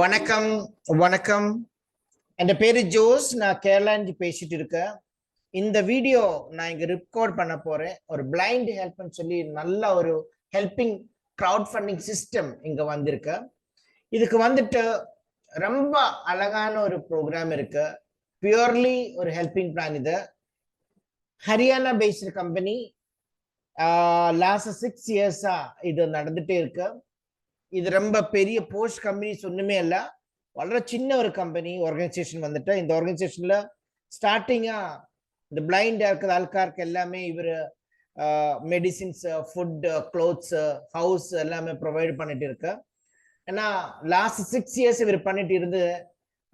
வணக்கம் வணக்கம். என் பேரு ஜோஸ். நான் கேரளாந்து பேசிட்டு இருக்கேன். இந்த வீடியோ நான் இங்க ரெக்கார்ட் பண்ண போறேன். ஒரு பிளைண்ட் ஹெல்ப்னு சொல்லி நல்ல ஒரு ஹெல்பிங் க்ரௌட் ஃபண்டிங் சிஸ்டம் இங்க வந்திருக்கு. இதுக்கு வந்துட்டு ரொம்ப அழகான ஒரு ப்ரோக்ராம் இருக்கு. பியூர்லி ஒரு ஹெல்பிங் பிளான் இது. Haryana based company last six இயர்ஸா இது நடந்துட்டே இருக்கு. இது ரொம்ப பெரிய போஸ்ட் கம்பெனிஸ் ஒன்றுமே இல்லை. வளர சின்ன ஒரு கம்பெனி ஆர்கனைசேஷன் வந்துட்டு இந்த ஆர்கனைசேஷனில் ஸ்டார்டிங்காக இந்த பிளைண்டாக இருக்கிற ஆள்காருக்கு எல்லாமே இவர் மெடிசின்ஸ் ஃபுட் க்ளோத்ஸ் ஹவுஸ் எல்லாமே ப்ரொவைட் பண்ணிட்டு இருக்கு. ஏன்னா லாஸ்ட் சிக்ஸ் இயர்ஸ் இவர் பண்ணிட்டு இருந்து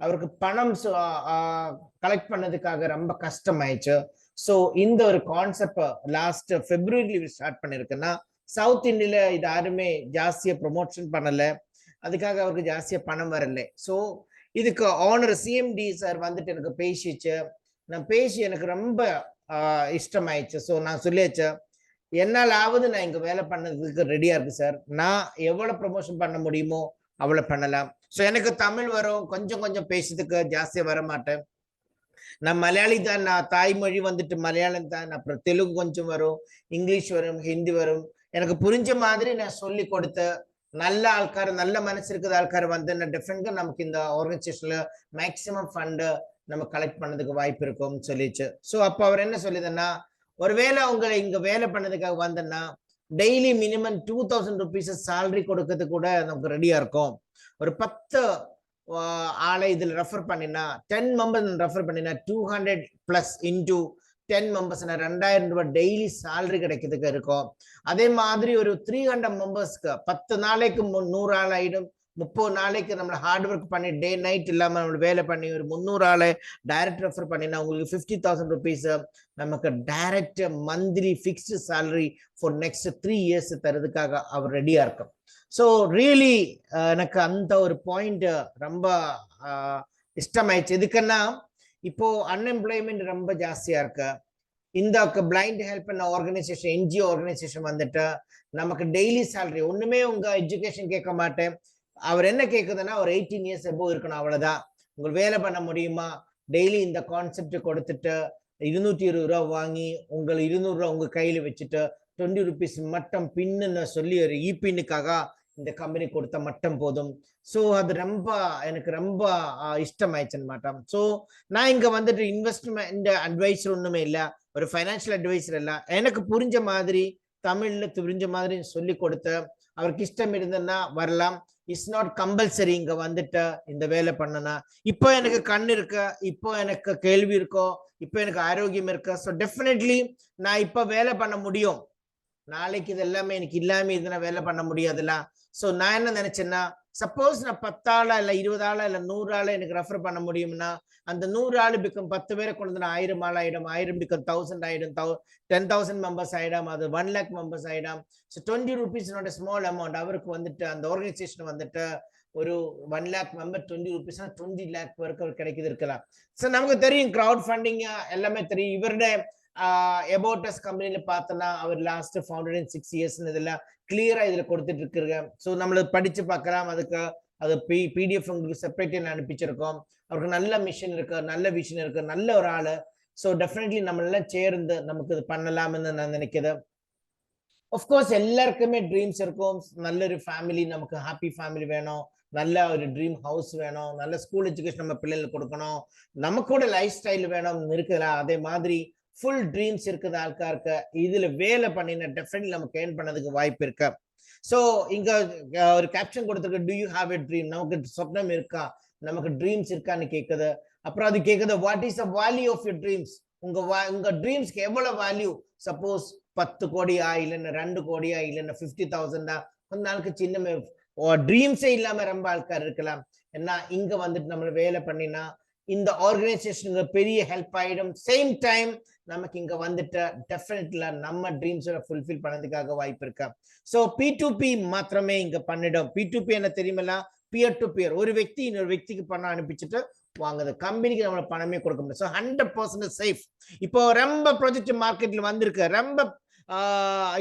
அவருக்கு பணம் கலெக்ட் பண்ணதுக்காக ரொம்ப கஷ்டம் ஆயிடுச்சு ஸோ இந்த ஒரு கான்செப்ட் லாஸ்ட் பிப்ரவரியில் இவர் ஸ்டார்ட் பண்ணியிருக்குன்னா சவுத் இந்தியில இது யாருமே ஜாஸ்தியா ப்ரொமோஷன் பண்ணல. அதுக்காக அவருக்கு ஜாஸ்தியா பணம் வரல. ஸோ இதுக்கு ஆனர் சிஎம்டி சார் வந்துட்டு எனக்கு பேசிச்சு. நான் பேசி எனக்கு ரொம்ப இஷ்டமாயிடுச்சு. ஸோ நான் சொல்லியாச்சு என்னாலாவது நான் இங்கே வேலை பண்ணதுக்கு ரெடியாக இருக்கு சார் நான் எவ்வளோ ப்ரொமோஷன் பண்ண முடியுமோ அவ்வளோ பண்ணலாம். ஸோ எனக்கு தமிழ் வரும். கொஞ்சம் கொஞ்சம் பேசுறதுக்கு ஜாஸ்தியாக வர மாட்டேன் நான் மலையாளி தான். நான் தாய்மொழி வந்துட்டு மலையாளம் தான். அப்புறம் தெலுங்கு கொஞ்சம் வரும். இங்கிலீஷ் வரும். ஹிந்தி வரும். எனக்கு புரிஞ்ச மாதிரி நான் சொல்லி கொடுத்து நல்ல ஆள்கார் நல்ல மனசு இருக்கிற ஆள்கார் வந்து நான் நமக்கு இந்த ஆர்கனைசேஷன்ல மேக்சிமம் ஃபண்டு நம்ம கலெக்ட் பண்ணதுக்கு வாய்ப்பு இருக்கும்னு சொல்லிச்சு. ஸோ அப்போ அவர் என்ன சொல்லுதுன்னா ஒருவேளை உங்களை இங்க வேலை பண்ணதுக்காக வந்தேன்னா daily minimum two thousand rupees salary கொடுக்கறது கூட நமக்கு ரெடியா இருக்கும். ஒரு பத்து ஆளை இதில் ரெஃபர் பண்ணினா டென் மெம்பர்ஸ் ரெஃபர் பண்ணினா two hundred plus into ten members ரெண்டாயிரம் ரூபாய் டெய்லி சேலரி கிடைக்கிறதுக்கு இருக்கும். அதே மாதிரி ஒரு த்ரீ ஹண்ட்ரட் மெம்பர்ஸ்க்கு பத்து நாளைக்கு நூறு ஆள் ஆயிடும். முப்பது நாளைக்கு நம்மளை ஹார்ட் ஒர்க் பண்ணி டே நைட் இல்லாம நம்ம வேலை பண்ணி ஒரு முந்நூறு ஆளை டைரக்ட் ரெஃபர் பண்ணினா உங்களுக்கு ஃபிஃப்டி தௌசண்ட் ருபீஸ் நமக்கு direct monthly fixed salary for next three years தரதுக்காக அவர் ரெடியா இருக்கும். ஸோ ரியலி எனக்கு அந்த ஒரு பாயிண்ட் ரொம்ப இஷ்டமாயிடுச்சு. எதுக்குன்னா இப்போ அன்எம்ப்ளாய்மெண்ட் ரொம்ப ஜாஸ்தியா இருக்கு. இந்த பிளைண்ட் ஹெல்ப் பண்ண ஆர்கனைசேஷன் என்ஜிஓ ஆர்கனைசேஷன் வந்துட்டு நமக்கு டெய்லி சேலரி ஒண்ணுமே உங்க எஜுகேஷன் கேட்க மாட்டேன். அவர் என்ன கேக்குதுன்னா ஒரு எயிட்டீன் இயர்ஸ் எபோ இருக்கணும் அவ்வளவுதான். உங்களுக்கு வேலை பண்ண முடியுமா? டெய்லி இந்த கான்செப்ட் கொடுத்துட்டு இருநூத்தி இருபது ரூபா வாங்கி உங்களை இருநூறு ரூபா உங்க கையில வச்சுட்டு டுவெண்ட்டி ருபீஸ் மட்டும் பின்னு சொல்லி ஒரு இபின்னுக்காக இந்த கம்பெனி கொடுத்த மட்டும் போதும். ஸோ அது ரொம்ப எனக்கு ரொம்ப ஆஹ், இஷ்டமாயிடுச்சுன்னு மாட்டோம். ஸோ நான் இங்க வந்துட்டு இன்வெஸ்ட்மெண்ட் அட்வைசர் ஒண்ணுமே இல்லை. ஒரு ஃபைனான்சியல் அட்வைசர் எல்லாம் எனக்கு புரிஞ்ச மாதிரி தமிழ்ல புரிஞ்ச மாதிரி சொல்லி கொடுத்த அவருக்கு இஷ்டம் இருந்ததுன்னா வரலாம். இட்ஸ் நாட் கம்பல்சரி இங்க வந்துட்டு இந்த வேலை பண்ணனா. இப்போ எனக்கு கண் இருக்கு இப்போ எனக்கு கேள்வி இருக்கோ இப்போ எனக்கு ஆரோக்கியம் இருக்கு ஸோ டெஃபினெட்லி நான் இப்போ வேலை பண்ண முடியும். நாளைக்கு இது எல்லாமே எனக்கு இல்லாம இது நான் வேலை பண்ண முடியாதுல்ல. ஸோ நான் என்ன நினைச்சேன்னா சப்போஸ் நான் பத்தாளா இல்ல இருபதாளா இல்லை இல்ல நூறு எனக்கு ரெஃபர் பண்ண முடியும்னா அந்த நூறு ஆள் பிக்கம் பத்து பேரை கொண்டு வந்து நான் ஆயிரம் ஆள் ஆயிடும். ஆயிரம் பிக்கம் தௌசண்ட் ஆயிடும். டென் தௌசண்ட் மெம்பர்ஸ் ஆயிடும். அது ஒன் லேக் மெம்பர்ஸ் ஆயிடும். ஸோ டுவெண்ட்டி ருபீஸ்னோட ஸ்மால் அமௌண்ட் அவருக்கு வந்துட்டு அந்த ஆர்கனைசேஷன் வந்துட்டு ஒரு ஒன் லேக் மெம்பர் டுவெண்ட்டி ருபீஸ்னா டுவெண்ட்டி லேக் வரைக்கும் அவர் கிடைக்குது இருக்கலாம். ஸோ நமக்கு தெரியும் க்ரௌட் ஃபண்டிங் எல்லாமே தெரியும். இவருடைய எபோட்டஸ் கம்பெனியில பார்த்தோன்னா அவர் last founded in six years இதெல்லாம் கிளியரா இதுல கொடுத்துட்டு இருக்கிறாங்க ஸோ நம்மள படிச்சு பார்க்கலாம். அதுக்கு அது பி பிடிஎஃப் உங்களுக்கு செப்பரேட்டே அனுப்பிச்சிருக்கோம். அவருக்கு நல்ல மிஷன் இருக்கு நல்ல விஷன் இருக்கு நல்ல ஒரு ஆளு. ஸோ டெஃபினெட்லி நம்ம எல்லாம் சேர்ந்து நமக்கு இது பண்ணலாம்னு நான் நினைக்கிறேன். கோர்ஸ் எல்லாருக்குமே ட்ரீம்ஸ் இருக்கும். நல்ல ஒரு ஃபேமிலி நமக்கு ஹாப்பி ஃபேமிலி வேணும். நல்ல ஒரு ட்ரீம் ஹவுஸ் வேணும். நல்ல ஸ்கூல் எஜுகேஷன் நம்ம பிள்ளைகளுக்கு கொடுக்கணும். நமக்கோட லைஃப் ஸ்டைல் வேணும் இருக்குல்ல அதே மாதிரி ஃபுல் ட்ரீம்ஸ் இருக்குது ஆட்காருக்கு இதில் வேலை பண்ணின டெஃபினெட்லி நமக்கு ஏர்ன் பண்ணதுக்கு வாய்ப்பு இருக்கு. ஸோ இங்கே ஒரு கேப்ஷன் கொடுத்துருக்கு do you have a dream நமக்கு சொப்னம் இருக்கா? நமக்கு ட்ரீம்ஸ் இருக்கான்னு கேட்குது அப்புறம் அது கேட்குது what is the value of your dreams உங்கள் வா உங்கள் ட்ரீம்ஸ்க்கு எவ்வளோ வேல்யூ சப்போஸ் பத்து கோடியா இல்லைன்னா ரெண்டு கோடியா இல்லைன்னா ஃபிஃப்டி தௌசண்டா கொஞ்ச நாளுக்கு சின்ன ட்ரீம்ஸே இல்லாமல் ரொம்ப ஆள்கார் இருக்கலாம். ஏன்னா இங்கே வந்துட்டு நம்ம வேலை பண்ணினா இந்த ஆர்கனைசேஷனுக்கு பெரிய ஹெல்ப் ஆகிடும் சேம் டைம் நமக்கு இங்க வந்துட்ட டெஃபினெட்ல நம்ம ட்ரீம்ஸை ஃபுல்ஃபில் பண்ணதுக்காக வாய்ப்பு இருக்கா? ஸோ பி டு பி மாத்திரமே இங்க பண்ணிடும். பி டு பி என்ன தெரியுமில்ல? பியர் டு பியர் ஒரு వ్యక్తి இன்னொரு వ్యక్తికి பணம் அனுப்பிச்சுட்டு வாங்குது. கம்பெனிக்கு நம்மள பணமே கொடுக்க முடியும் ஸோ ஹண்ட்ரட் பர்சன்ட் சேஃப் இப்போ ரொம்ப ப்ராஜெக்ட் மார்க்கெட்ல வந்திருக்கு. ரொம்ப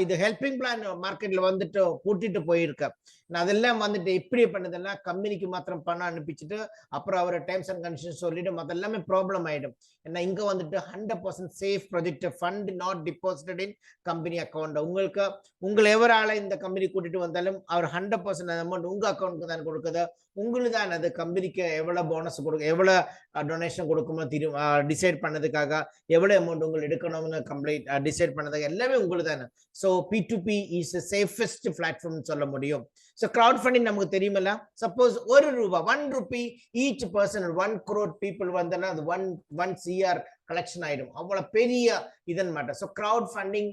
இது ஹெல்பிங் பிளான் மார்க்கெட்ல வந்துட்டு கூட்டிட்டு போயிருக்க. நான் அதெல்லாம் வந்துட்டு எப்படி பண்ணுதுன்னா கம்பெனிக்கு மாத்திரம் பணம் அனுப்பிச்சிட்டு அப்புறம் அவரை டைம்ஸ் அண்ட் கண்டிஷன் சொல்லிட்டு மற்ற எல்லாமே ப்ராப்ளம் ஆயிடும். ஏன்னா இங்க வந்துட்டு hundred percent safe project fund not deposited in company account உங்களுக்கு உங்களை எவரால இந்த கம்பெனி கூட்டிட்டு வந்தாலும் அவர் ஹண்ட்ரட் பர்சன்ட் அமௌண்ட் உங்க அக்கௌண்ட்க்கு தான் கொடுக்குது. உங்களுக்கு தான் அது கம்பெனிக்கு எவ்வளவு போனஸ் கொடுக்க எவ்வளவு டொனேஷன் கொடுக்குமோ திரு டிசைட் பண்ணதுக்காக எவ்வளவு அமௌண்ட் உங்களுக்கு எடுக்கணும்னு கம்ப்ளைண்ட் டிசைட் பண்ணதுக்காக எல்லாமே உங்களுக்கு தானே so B to B is safest platform சொல்ல முடியும். ஸோ கிரவுட் ஃபண்டிங் நமக்கு தெரியுமில்ல? சப்போஸ் ஒரு ரூபா one rupee each person one crore people வந்தனா அது ஒன் ஒன் சிஆர் கலெக்ஷன் ஆயிடும். அவ்வளவு பெரிய இதன் மாட்டேன் so crowd funding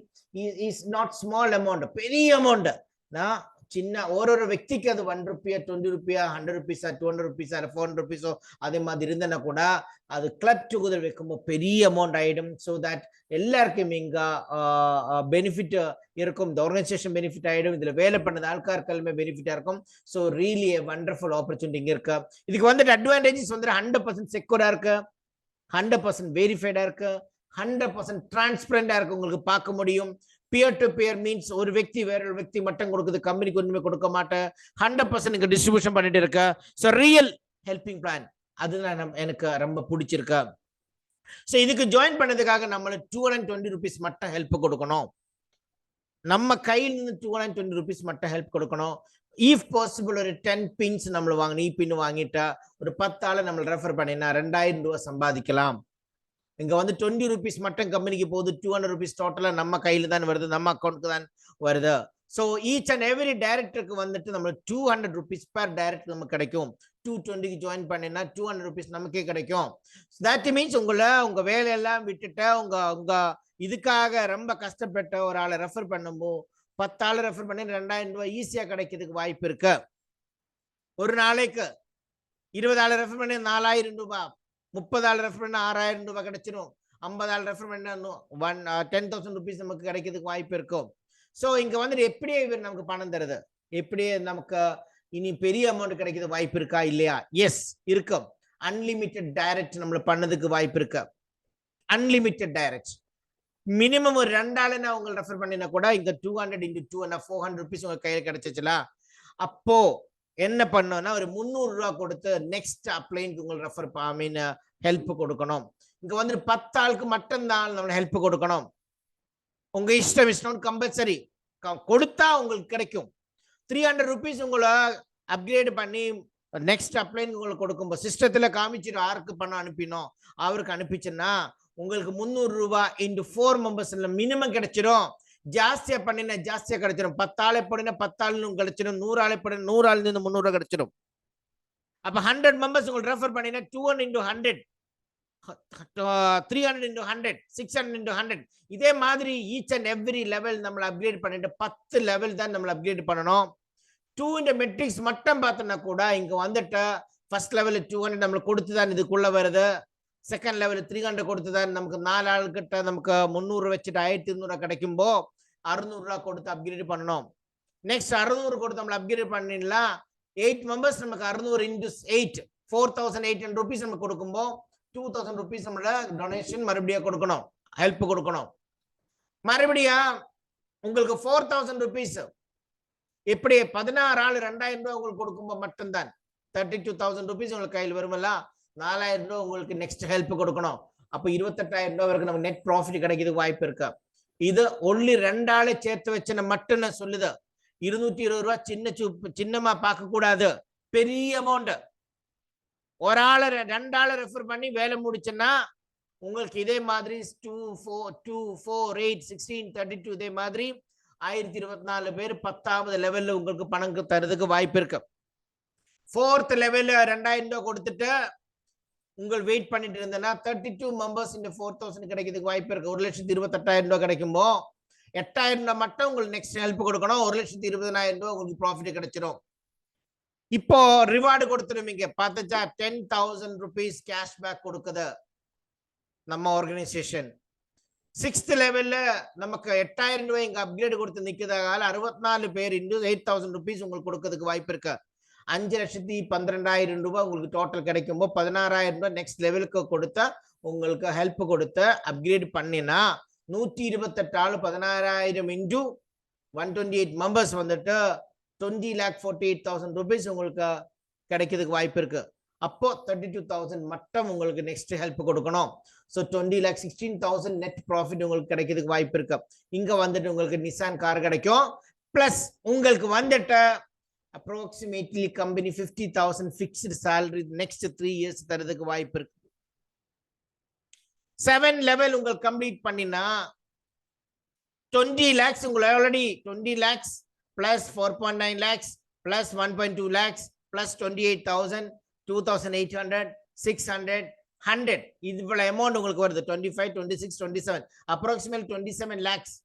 is not small amount பெரிய அமௌண்ட் நான் சின்ன ஒரு ஒரு ವ್ಯಕ್ತಿಗೆ ಅದು ಒನ್ ರುಪಿಯಾ ಟ್ವೆಂಟಿ ರುಪಿಯಾ ಹಂಡ್ರೆಡ್ ರುಪೀஸா டூ ஹண்ட்ரட் ருபீஸா ஃபோர் ஹண்ட்ரட் ருபீஸோ அதே மாதிரி இருந்தனா கூட அது கிளப் டுகெதர் வைக்கும்போது பெரிய அமௌண்ட் ஆகிடும் ஸோ தட் எல்லாருக்கும் இங்க பெனிஃபிட் இருக்கும். இந்த ஆர்கனைசேஷன் பெனிஃபிட் ஆகிடும் இதில் வேலை பண்ணது ஆட்காருக்கெல்லாமே பெனிஃபிட்டாக இருக்கும். ஸோ ரியலி வண்டர்ஃபுல் ஆப்பர்ச்சுனிட்டி இங்க இருக்கு. இதுக்கு வந்துட்டு அட்வான்டேஜஸ் வந்துட்டு ஹண்ட்ரட் பர்சன்ட் செக்யூரா இருக்கு. ஹண்ட்ரட் பர்சன்ட் வெரிஃபைடாக இருக்கு. ஹண்ட்ரட் பர்சன்ட் டிரான்ஸ்பரண்டா இருக்கு. உங்களுக்கு பார்க்க முடியும். பியர் டு பியர் மீன்ஸ் ஒரு વ્યક્તિ வேற ஒரு વ્યક્તિ மட்டும் கொடுக்குது. கம்பெனிக்கு ஒன்றுமே கொடுக்க மாட்டேன். ஹண்ட்ரட் பர்சன்ட் இங்கே டிஸ்ட்ரிபியூஷன் பண்ணிட்டு இருக்க. ஸோ ரியல் ஹெல்பிங் பிளான் அதுதான் எனக்கு ரொம்ப பிடிச்சிருக்கு. ஸோ இதுக்கு ஜாயின் பண்ணதுக்காக நம்மள டூ ஹண்ட்ரட் டுவெண்ட்டி ருபீஸ் மட்டும் ஹெல்ப் கொடுக்கணும். நம்ம கையில் இருந்து டூ ஹண்ட்ரட் டுவெண்ட்டி ருபீஸ் மட்டும் ஹெல்ப் கொடுக்கணும். இஃப் பாசிபிள் ஒரு டென் பின்ஸ் நம்மளை வாங்கணும். E இ பின் வாங்கிட்டா ஒரு பத்தாள் நம்மளை ரெஃபர் பண்ணினா ரெண்டாயிரம் ரூபா சம்பாதிக்கலாம். இங்க வந்து டுவெண்ட்டி ருபீஸ் மட்டும் கம்பெனிக்கு போகுது டூ ஹண்ட்ரட் ருபீஸ் டோட்டலா நம்ம கையில தான் வருது நம்ம அக்கௌண்ட்க்கு தான் வருது. ஸோ ஈச் அண்ட் எவ்ரி டைரக்டருக்கு வந்துட்டு நம்ம two hundred rupees per direct நமக்கு கிடைக்கும். டூ டுவெண்ட்டிக்கு ஜாயின் பண்ணினா டூ ஹண்ட்ரட் ருபீஸ் நமக்கே கிடைக்கும். தட் மீன்ஸ் உங்களை உங்க வேலையெல்லாம் விட்டுட்டு உங்க உங்க இதுக்காக ரொம்ப கஷ்டப்பட்ட ஒரு ஆளை ரெஃபர் பண்ணும்போது பத்து ஆள் ரெஃபர் பண்ணி ரெண்டாயிரம் ரூபாய் ஈஸியா கிடைக்கிறதுக்கு வாய்ப்பு இருக்கு. ஒரு நாளைக்கு இருபது ஆள் ரெஃபர் பண்ணி நாலாயிரம் ரூபாய். முப்பது ஆள் ரெஃபர் பண்ண ஆறாயிரம் ரூபாய் கிடைச்சிரும். ஐம்பது ஆள் ரெஃபர் பண்ண ஒன் டென் தௌசண்ட் ருபீஸ் நமக்கு கிடைக்கிறதுக்கு வாய்ப்பு இருக்கும். ஸோ இங்கே வந்துட்டு எப்படியே இவர் நமக்கு பணம் தருது? எப்படியே நமக்கு இனி பெரிய அமௌண்ட் கிடைக்கிறது வாய்ப்பு இருக்கா? இல்லையா? எஸ் இருக்கும் அன்லிமிட்டெட் டைரக்ட் நம்மள பண்ணதுக்கு வாய்ப்பு இருக்கு. அன்லிமிட்டெட் டைரக்ட் மினிமம் ஒரு ரெண்டாள் நான் உங்களை ரெஃபர் பண்ணினா கூட இங்க two hundred into two and four hundred rupees உங்க கையில் கிடைச்சிச்சுல? அப்போ என்ன பண்ணோம்னா ஒரு முந்நூறு ரூபா கொடுத்து நெக்ஸ்ட் அப்ளைனுக்கு உங்களுக்கு ரெஃபர் ஐ மீன் ஹெல்ப் கொடுக்கணும். இங்க வந்து பத்து ஆளுக்கு மட்டும்தான் நம்ம ஹெல்ப் கொடுக்கணும். உங்க இஷ்டம் இஷ்டம் கம்பல்சரி கொடுத்தா உங்களுக்கு கிடைக்கும். த்ரீ ஹண்ட்ரட் ருபீஸ் உங்களை அப்கிரேட் பண்ணி நெக்ஸ்ட் அப்ளைன் உங்களுக்கு கொடுக்கும்போது சிஸ்டத்தில் காமிச்சிடும் யாருக்கு பணம் அனுப்பினோம். அவருக்கு அனுப்பிச்சுன்னா உங்களுக்கு முந்நூறு ரூபாய் இன்டு ஃபோர் மெம்பர்ஸ்ல மினிமம் கிடைச்சிடும் ஜாஸ்தியா பண்ணினா ஜாஸ்தியா கிடைச்சிடும் பத்தாளை போடினா பத்தாளும் கிடைச்சிடும் நூறு ஆளை போடினா நூறு ஆள் இருந்து முந்நூறு கிடைச்சிடும் அப்ப ஹண்ட்ரட் மெம்பர்ஸ் உங்களுக்கு ரெஃபர் பண்ணினா two hundred into hundred three hundred into hundred six hundred into hundred இதே மாதிரி ஈச் அண்ட் எவ்ரி லெவல் நம்மளை அப்கிரேட் பண்ணிட்டு பத்து லெவல் தான் நம்மளை அப்கிரேட் பண்ணணும். டூ இந்த மெட்ரிக்ஸ் மட்டும் பார்த்தோன்னா கூட இங்க வந்துட்டு ஃபர்ஸ்ட் லெவல் டூ ஹண்ட்ரட் நம்மளுக்கு கொடுத்து தான் இதுக்குள்ள வருது. செகண்ட் லெவல் த்ரீ ஹண்ட்ரட் கொடுத்து தான் நமக்கு நாலு ஆள்கிட்ட நமக்கு முந்நூறு வச்சுட்டு ஆயிரத்தி இருநூறு கிடைக்கும்போ அறுநூறுவா கொடுத்து அப்கிரேட் பண்ணணும். நெக்ஸ்ட் அறுநூறு கொடுத்து நம்மளை அப்கிரேட் பண்ணிடலாம். எயிட் மெம்பர்ஸ் நமக்கு அறுநூறு into eight four thousand eight hundred rupees நம்ம கொடுக்கும்போது டூ தௌசண்ட் ருபீஸ் நம்மள டொனேஷன் மறுபடியும் கொடுக்கணும். ஹெல்ப் கொடுக்கணும். மறுபடியும் உங்களுக்கு ஃபோர் தௌசண்ட் ருபீஸ் இப்படி பதினாறு ஆள் ரெண்டாயிரம் ரூபாய் உங்களுக்கு கொடுக்கும்போது மட்டும்தான். தேர்ட்டி டூ தௌசண்ட் ருபீஸ் உங்களுக்கு கையில் வருமல்ல? நாலாயிரம் ரூபாய் உங்களுக்கு நெக்ஸ்ட் ஹெல்ப் கொடுக்கணும். அப்போ இருபத்தெட்டாயிரம் ரூபாய் வரைக்கும் நமக்கு நெட் ப்ராஃபிட் கிடைக்கிறதுக்கு வாய்ப்பு இருக்கு. இது ஒன்லி ரெண்டாளை சேர்த்து வச்சன மட்டும் சொல்லுது. இருநூத்தி இருபது ரூபா சின்ன சின்னமா பார்க்க கூடாது. பெரிய அமௌண்ட் ஒரு ஆளை ரெ- ரெஃபர் பண்ணி வேலை முடிச்சுன்னா உங்களுக்கு இதே மாதிரி two four two four eight sixteen thirty two இதே மாதிரி ஆயிரத்தி இருபத்தி நாலு பேர் பத்தாவது லெவல்ல உங்களுக்கு பணம் தரதுக்கு வாய்ப்பு இருக்கு. ஃபோர்த் லெவல்ல ரெண்டாயிரம் ரூபாய் கொடுத்துட்டு உங்கள் வெயிட் பண்ணிட்டு இருந்தேன்னா தேர்ட்டி டூ மெம்பர்ஸ் இந்த ஃபோர் தௌசண்ட் கிடைக்கிறதுக்கு வாய்ப்பு இருக்கு. ஒரு லட்சத்தி இருபத்தெட்டாயிரம் ரூபாய் கிடைக்குமோ எட்டாயிரம் ரூபாய் மட்டும் உங்களுக்கு நெக்ஸ்ட் ஹெல்ப் கொடுக்கணும். ஒரு லட்சத்தி இருபதனாயிரம் ரூபாய் உங்களுக்கு ப்ராஃபிட் கிடைச்சிடும் இப்போ ரிவார்டு கொடுத்துருவீங்க. பார்த்துச்சா டென் தௌசண்ட் ருபீஸ் கேஷ்பேக் கொடுக்குது நம்ம ஆர்கனைசேஷன் சிக்ஸ்த் லெவல்ல நமக்கு எட்டாயிரம் ரூபாய் இங்க அப்கிரேட் கொடுத்து நிக்கிறதால அறுபத்தி நாலு பேர் இன்னும் எயிட் தௌசண்ட் ருபீஸ் உங்களுக்கு கொடுக்கறதுக்கு வாய்ப்பு இருக்கு. அஞ்சு லட்சத்தி பன்னிரெண்டாயிரம் ரூபாய் உங்களுக்கு டோட்டல் கிடைக்கும்போது பதினாறாயிரம் ரூபாய் நெக்ஸ்ட் லெவலுக்கு கொடுத்தா உங்களுக்கு ஹெல்ப் கொடுத்து அப்கிரேட் பண்ணினா நூத்தி இருபத்தெட்டு ஆள் பதினாறாயிரம் into one twenty eight members வந்துட்டு twenty lakh forty eight thousand rupees உங்களுக்கு கிடைக்கிறதுக்கு வாய்ப்பு இருக்கு. அப்போ தேர்ட்டி டூ தௌசண்ட் மட்டும் உங்களுக்கு நெக்ஸ்ட் ஹெல்ப் கொடுக்கணும். So twenty lakh sixteen thousand net profit உங்களுக்கு கிடைக்கிறதுக்கு வாய்ப்பு இருக்கு. இங்க வந்துட்டு உங்களுக்கு நிசான் கார் கிடைக்கும். பிளஸ் உங்களுக்கு வந்துட்டு approximately company fifty thousand fixed salary next three years தரதுக்கு வாய்ப்பு இருக்கு. செவன் லெவல் உங்களுக்கு கம்ப்ளீட் பண்ணினா டுவெண்ட்டி லேக்ஸ் உங்களை already twenty lakhs plus four point nine lakhs plus one point two lakhs plus twenty eight thousand two thousand eight hundred six hundred hundred இவ்வளோ amount உங்களுக்கு வருது. Twenty five twenty six twenty seven approximate twenty seven lakhs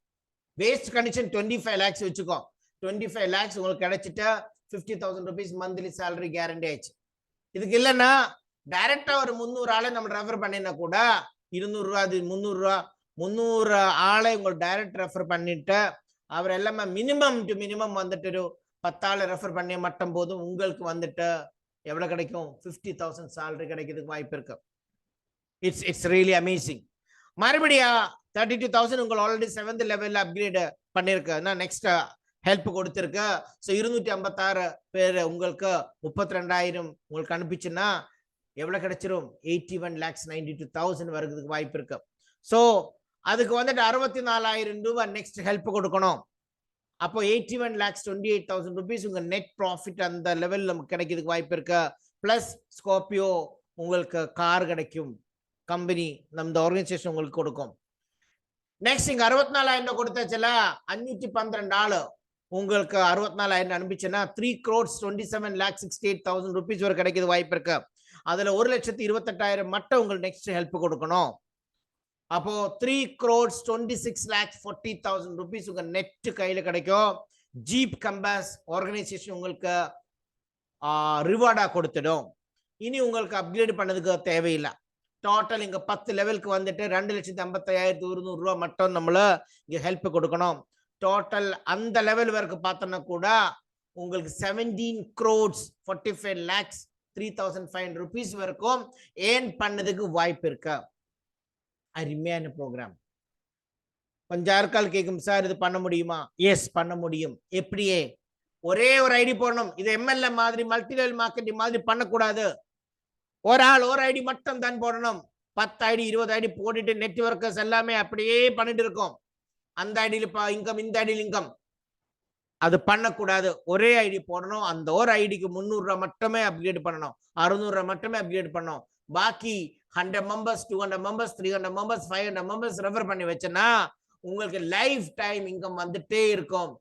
worst condition twenty five lakhs வச்சுக்கோ. Twenty five lakhs உங்களுக்கு கிடைச்சிட்டா fifty thousand rupees monthly salary guarantee ஆயிடுச்சு. இதுக்கு இல்லைன்னா டைரக்டா ஒரு முந்நூறு ஆளை நம்ம ரெஃபர் பண்ணினா கூட இருநூறுரூவா அது முந்நூறுரூவா முந்நூறு ஆளை உங்களுக்கு டைரக்ட் ரெஃபர் பண்ணிட்டு அவர் எல்லாமே மினிமம் டு மினிமம் வந்துட்டு ஒரு பத்தாளை ரெஃபர் பண்ணி மட்டும் போதும் உங்களுக்கு வந்துட்டு எவ்வளோ கிடைக்கும்? ஃபிஃப்டி தௌசண்ட் சேலரி கிடைக்கிறதுக்கு வாய்ப்பு இருக்கு. இட்ஸ் இட்ஸ் ரியலி அமேசிங் மறுபடியா தேர்ட்டி டூ தௌசண்ட் உங்களுக்கு ஆல்ரெடி செவன்த் லெவலில் அப்கிரேட் பண்ணிருக்கு நெக்ஸ்ட் ஹெல்ப் கொடுத்துருக்கு. ஸோ இருநூற்றி ஐம்பத்தாறு பேர் உங்களுக்கு முப்பத்தி ரெண்டாயிரம் உங்களுக்கு அனுப்பிச்சுன்னா எவ்வளோ கிடைச்சிரும்? Eighty one lakhs ninety two thousand வருகிறதுக்கு வாய்ப்பு இருக்கு. ஸோ அதுக்கு வந்துட்டு அறுபத்தி நாலாயிரம் ரூபாய் நெக்ஸ்ட் ஹெல்ப் கொடுக்கணும். அப்போ eighty one lakhs twenty eight thousand rupees உங்கள் நெட் ப்ராஃபிட் அந்த லெவலில் நமக்கு கிடைக்கிறதுக்கு வாய்ப்பு இருக்கு. ப்ளஸ் ஸ்கார்பியோ உங்களுக்கு கார் கிடைக்கும். கம்பெனி நம்ம ஆர்கனைசேஷன் உங்களுக்கு கொடுக்கும். நெக்ஸ்ட் இங்கே அறுபத்தி நாலாயிரம் கொடுத்தாச்சுல? அஞ்சூற்றி பன்னிரெண்டு ஆள். உங்களுக்கு அறுபத்தி நாலாயிரம் அனுப்பிச்சுன்னா three crores twenty seven lakh sixty eight thousand rupees வரை கிடைக்கிது வாய்ப்பு இருக்கு. அதுல ஒரு லட்சத்தி இருபத்தெட்டாயிரம் மட்டும் உங்களுக்கு நெக்ஸ்ட் ஹெல்ப் கொடுக்கணும். அப்போ three crores twenty six lakhs forty thousand rupees உங்க நெட் கையில கிடைக்கும். ஜீப் கம்பாஸ் ஆர்கனைசேஷன் உங்களுக்கு ரிவார்டா கொடுத்துடும். இனி உங்களுக்கு அப்கிரேட் பண்ணதுக்கு தேவையில்லை. டோட்டல் இங்க பத்து லெவலுக்கு வந்துட்டு ரெண்டு லட்சத்தி ஐம்பத்தாயிரத்தி ஒரு நூறுரூவா மட்டும் நம்மள இங்க ஹெல்ப் கொடுக்கணும். டோட்டல் அந்த லெவல் வரைக்கும் பார்த்தோம்னா கூட உங்களுக்கு seventeen crores forty five lakhs three thousand five hundred rupees வரைக்கும் ஏர்ன் பண்ணதுக்கு வாய்ப்பு இருக்கு. அருமையான ப்ரோக்ராம் கொஞ்சம் யாருக்கால் கேட்கும் சார் இது பண்ண முடியுமா? எஸ் பண்ண முடியும். எப்படியே? ஒரே ஒரு ஐடி போடணும். இது எம்எல்ஏ மாதிரி மல்டி லெவல் மார்க்கெட்டிங் மாதிரி பண்ணக்கூடாது. ஒரு ஆள் ஒரு ஐடி மட்டும் தான் போடணும். பத்து ஐடி இருபது ஐடி போட்டுட்டு நெட்ஒர்க்கர்ஸ் எல்லாமே அப்படியே பண்ணிட்டு இருக்கோம். அந்த ஐடியில் இப்போ இன்கம் இந்த ஐடியில் இன்கம் அது பண்ணக்கூடாது. ஒரே ஐடி போடணும். அந்த ஒரு ஐடிக்கு முந்நூறுரூவா மட்டுமே அப்கிரேட் பண்ணணும். அறுநூறுவா மட்டுமே அப்கிரேட் பண்ணணும். பாக்கி hundred members two hundred members three hundred members five hundred members refer பண்ணி வச்சேன்னா உங்களுக்கு லைஃப் டைம் இன்கம் வந்துட்டே இருக்கும்.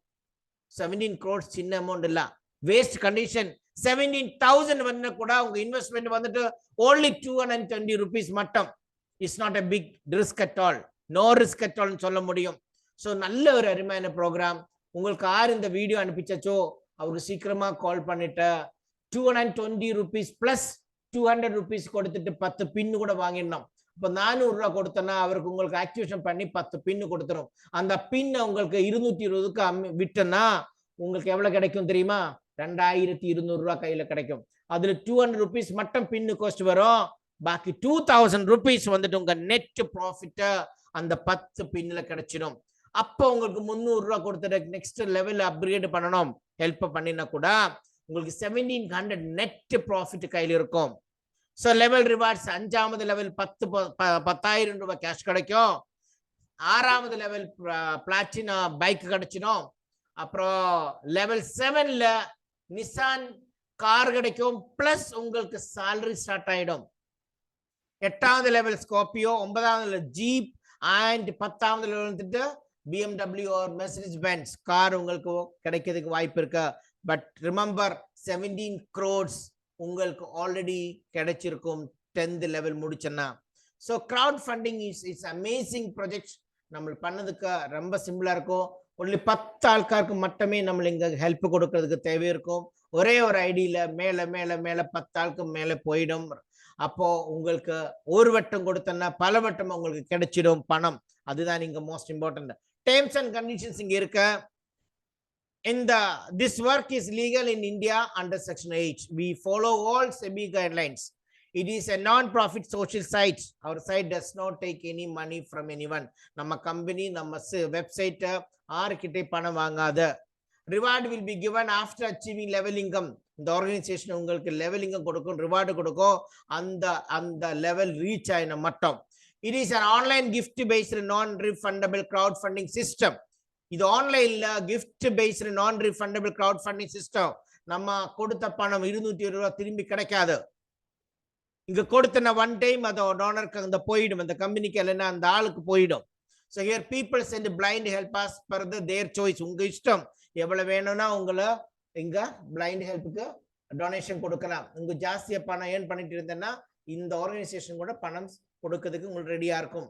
செவன்டீன் க்ரோட்ஸ் சின்ன அமௌண்ட் இல்லை. வேஸ்ட் கண்டிஷன் செவன்டீன் தௌசண்ட் வந்து கூட உங்க இன்வெஸ்ட்மெண்ட் வந்துட்டு only two hundred twenty rupees மட்டும். It's not a big risk at all no risk at ஆல்னு சொல்ல முடியும். ஸோ நல்ல ஒரு அருமையான ப்ரோக்ராம் உங்களுக்கு யார் இந்த வீடியோ அனுப்பிச்சச்சோ அவருக்கு சீக்கிரமா கால் பண்ணிட்டு two hundred twenty rupees plus two hundred rupees கொடுத்துட்டு பத்து பின்னு கூட வாங்கிடணும். இப்போ நானூறு ரூபா கொடுத்தோன்னா அவருக்கு உங்களுக்கு ஆக்டிவேஷன் பண்ணி பத்து பின்னு கொடுத்துரும். அந்த பின் உங்களுக்கு இருநூத்தி இருபதுக்கு அம்மி விட்டோன்னா உங்களுக்கு எவ்வளவு கிடைக்கும் தெரியுமா? ரெண்டாயிரத்தி இருநூறு ரூபா கையில கிடைக்கும். அதுல டூ ஹண்ட்ரட் ருபீஸ் மட்டும் பின்னு கோஸ்ட் வரும். பாக்கி டூ தௌசண்ட் ருபீஸ் வந்துட்டு உங்க நெட் ப்ராஃபிட்ட அந்த பத்து பின்ல கிடைச்சிடும். அப்போ உங்களுக்கு முந்நூறு ரூபா கொடுத்துட்டு நெக்ஸ்ட் லெவல் அப்கிரேட் பண்ணணும். ஹெல்ப் பண்ணினா கூட உங்களுக்கு செவன்டீன் ஹண்ட்ரட் நெட் ப்ராஃபிட் கையில் இருக்கும். ஸோ லெவல் ரிவார்ட்ஸ் அஞ்சாவது லெவல் பத்து ப- ப- பத்தாயிரம் ரூபாய் கேஷ் கிடைக்கும். ஆறாவது லெவல் பிளாட்டினா பைக் கிடைச்சிடும். அப்புறம் லெவல் செவன்ல நிசான் கார் கிடைக்கும். பிளஸ் உங்களுக்கு சேலரி ஸ்டார்ட் ஆயிடும். எட்டாவது லெவல் ஸ்கார்பியோ ஒன்பதாவது ஜீப் அண்ட் பத்தாவது லெவல் வந்துட்டு BMW or Mercedes Benz car உங்களுக்கு கிடைக்கிறதுக்கு வாய்ப்பு இருக்கு. பட் ரிமெம்பர் செவன்டீன் க்ரோட்ஸ் உங்களுக்கு ஆல்ரெடி கிடைச்சிருக்கும் tenth level முடிச்சேன்னா so crowd funding is it's amazing project நம்ம பண்ணதுக்கு ரொம்ப சிம்பிளா இருக்கும். ஒன்லி பத்து ஆட்காருக்கு மட்டுமே நம்ம இங்கே ஹெல்ப் கொடுக்கறதுக்கு தேவை இருக்கும். ஒரே ஒரு ஐடியில மேலே மேலே மேலே பத்து ஆளுக்கு மேலே போயிடும். அப்போ உங்களுக்கு ஒரு வட்டம் கொடுத்தோன்னா பல வட்டம் உங்களுக்கு கிடைச்சிடும் பணம். அதுதான் இங்க most important terms and conditions இங்க இருக்க. இந்த this work is legal in India under section eight we follow all SEBI guidelines it is a non profit social site our site does not take any money from anyone நம்ம company நம்ம வெப்சைட்டை ஆறுகிட்டே பணம் வாங்காத. Reward will be given after achieving level income இந்த organisation உங்களுக்கு level income கொடுக்கும் reward கொடுக்கும். அந்த அந்த லெவல் ரீச் ஆயின மட்டும். It is an online gift based non refundable crowd funding system இது ஆன்லைன்ல gift based non refundable crowd funding system நம்ம கொடுத்த பணம் இருநூத்தி இருபது ரூபா திரும்பி கிடைக்காது. இங்க கொடுத்தன ஒன் டைம் அந்த டோனருக்கு அந்த போயிடும். அந்த கம்பெனிக்கு இல்லைன்னா அந்த ஆளுக்கு போயிடும். So here people send blind help as per the their choice உங்க இஷ்டம். எவ்வளவு வேணும்னா உங்களை இங்க பிளைண்ட் ஹெல்ப்புக்கு டொனேஷன் கொடுக்கலாம். உங்க ஜாஸ்தியா பணம் ஏர்ன் பண்ணிட்டு இருந்தேன்னா இந்த ஆர்கனைசேஷன் கூட பணம் கொடுக்கிறதுக்கு உங்களுக்கு ரெடியா இருக்கும்.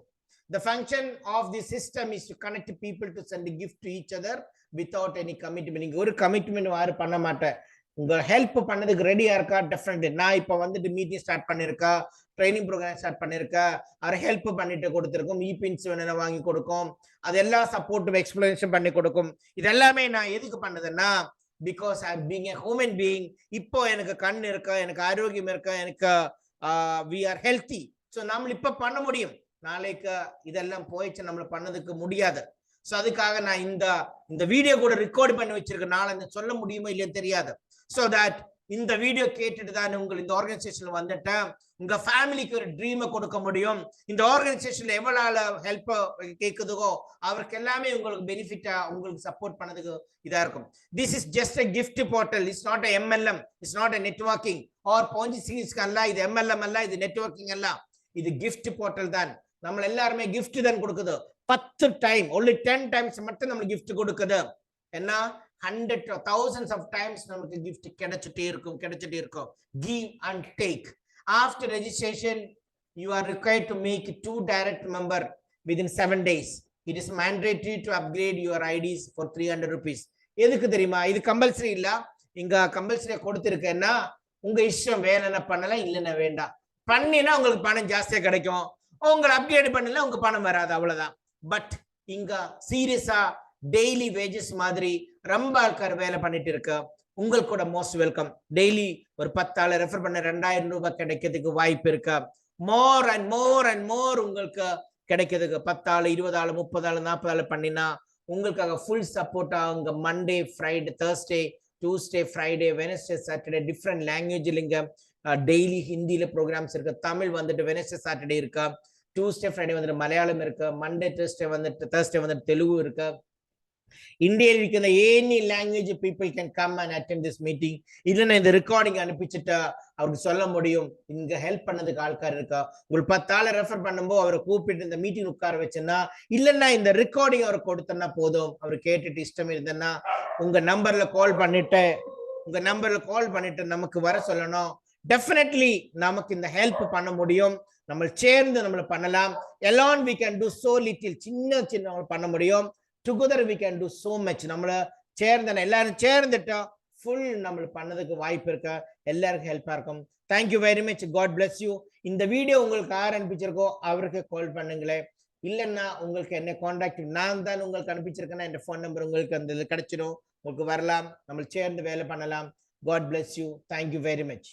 The function of the system is to connect people to send a gift to each other without any commitment. நீங்க ஒரு கமிட்மெண்ட் யாரு பண்ண மாட்டேன். உங்க ஹெல்ப் பண்ணதுக்கு ரெடியா இருக்கா? டெஃபினெட்லி நான் இப்ப வந்துட்டு மீட்டிங் ஸ்டார்ட் பண்ணிருக்கா? ட்ரைனிங் ப்ரோக்ராம் ஸ்டார்ட் பண்ணிருக்கா? அதை ஹெல்ப் பண்ணிட்டு கொடுத்துருக்கோம்? இபின்ஸ் வேணும் வேணும்னா வாங்கி கொடுக்கும். அதெல்லாம் சப்போர்ட் எக்ஸ்பிளனேஷன் பண்ணி கொடுக்கும். இதெல்லாமே நான் எதுக்கு பண்ணதுன்னா because I being a human being இப்போ எனக்கு கண் இருக்கா? எனக்கு ஆரோக்கியம் இருக்கா? எனக்கு வி ஆர் ஹெல்த்தி ஸோ நம்ம இப்போ பண்ண முடியும். நாளைக்கு இதெல்லாம் போயிடுச்சு நம்மள பண்ணதுக்கு முடியாது. ஸோ அதுக்காக நான் இந்த இந்த வீடியோ கூட ரெக்கார்ட் பண்ணி வச்சிருக்கேன். நாளை சொல்ல முடியுமோ இல்லையோ தெரியாது. ஸோ தட் இந்த வீடியோ கேட்டுட்டு தான் உங்களுக்கு இந்த ஆர்கனைசேஷன்ல வந்துட்டேன். உங்க ஃபேமிலிக்கு ஒரு ட்ரீமை கொடுக்க முடியும். இந்த ஆர்கனைசேஷன்ல எவ்வளால ஹெல்ப் கேக்குதுகோ அவருக்கு எல்லாமே உங்களுக்கு பெனிஃபிட்டா உங்களுக்கு சப்போர்ட் பண்ணதுக்கு இதா இருக்கும். This is just a gift portal it's not a MLM it's not a networking or Ponzi சீரிஸ்க்கு அல்ல இது எம்எல்எம் அல்ல இது நெட்வொர்க்கிங் அல்ல. இது கிஃப்ட் போர்ட்டல் தான். நம்ம எல்லாருமே கிஃப்ட் தான் கொடுக்குது. பத்து டைம் ஒன்லி டென் டைம்ஸ் மட்டும் நம்மளுக்கு கிஃப்ட் கொடுக்குது. என்ன? ஹண்ட்ரட் தௌசண்ட்ஸ் ஆஃப் டைம்ஸ் நமக்கு கிஃப்ட் கிடைச்சிட்டே இருக்கும் கிடைச்சிட்டே இருக்கும். Give and take. After registration you are required to make two direct member seven days it is is mandatory to upgrade your IDs for 300 rupees. எதுக்கு தெரியுமா? இது கம்பல்சரி இல்லை? இங்க கம்பல்சரியா கொடுத்துருக்கேன்னா உங்க இஷ்டம் வேணும்னா பண்ணலாம் இல்லைன்னா வேண்டாம். பண்ணினா உங்களுக்கு பணம் ஜாஸ்தியா கிடைக்கும். உங்களை அப்கிரேட் பண்ணல உங்க பணம் வராது அவ்வளவுதான். பட் இங்க சீரியஸா டெய்லி வேஜஸ் மாதிரி ரொம்ப ஆட்கார் வேலை பண்ணிட்டு இருக்கு. உங்களுக்கு கூட மோஸ்ட் வெல்கம் டெய்லி ஒரு பத்தாள் ரெஃபர் பண்ண ரெண்டாயிரம் ரூபாய் கிடைக்கிறதுக்கு வாய்ப்பு இருக்கு. More and more and more உங்களுக்கு கிடைக்கிறதுக்கு பத்தாள் இருபது முப்பதாள் முப்பது பண்ணினா உங்களுக்காக ஃபுல் சப்போர்ட்டா உங்க Monday Friday Thursday Tuesday Friday Wednesday Saturday different லாங்குவேஜில் இங்கே டெய்லி ஹிந்தியில் ப்ரோக்ராம்ஸ் இருக்கு. தமிழ் வந்துட்டு வெனஸ்டே சாட்டர்டே இருக்கு? டியூஸ்டே ஃப்ரைடே வந்துட்டு மலையாளம் இருக்கு. மண்டே டியூஸ்டே வந்துட்டு தேர்ஸ்டே வந்துட்டு தெலுங்கு இருக்கு. ഇന്ത്യയിൽ ഇരിക്കുന്ന any language people can come and attend this meeting ഇതിനെ இந்த ரெக்கார்டிங் അനുപ്പിച്ചിട്ട് அவருக்கு சொல்ல முடியும். இங்க ஹெல்ப் பண்ணதுக்கு ஆள்கார் இருக்கா? உங்களுக்கு பத்தாள் ரெஃபர் பண்ணும்போது அவரை கூப்பிட்டு இந்த மீட்டிங் உட்கார வச்சேன்னா இல்லைன்னா இந்த ரெக்கார்டிங் அவர் கொடுத்தனா போதும். அவர் கேட்டுட்டு இஷ்டம் இருந்தேன்னா உங்க நம்பர்ல கால் பண்ணிட்டு உங்க நம்பர்ல கால் பண்ணிட்டு நமக்கு வர சொல்லணும். டெஃபினெட்லி நமக்கு இந்த ஹெல்ப் பண்ண முடியும். நம்ம சேர்ந்து நம்மள பண்ணலாம். Alone we can do so little சின்ன சின்ன பண்ண முடியும். Together we can do so much நம்மள சேர்ந்த எல்லாரும் சேர்ந்துட்டோம் ஃபுல் நம்மளுக்கு பண்ணதுக்கு வாய்ப்பு இருக்க? எல்லாருக்கும் ஹெல்ப்பாக இருக்கும். Thank you very much God bless you இந்த வீடியோ உங்களுக்கு யார் அனுப்பிச்சிருக்கோ அவருக்கு கால் பண்ணுங்களேன் இல்லைன்னா உங்களுக்கு என்ன காண்டாக்ட் நான் தான் உங்களுக்கு அனுப்பிச்சிருக்கேன்னா என் ஃபோன் நம்பர் உங்களுக்கு அந்த இது கிடைச்சிடும் உங்களுக்கு வரலாம். நம்ம சேர்ந்து வேலை பண்ணலாம். God bless you thank you very much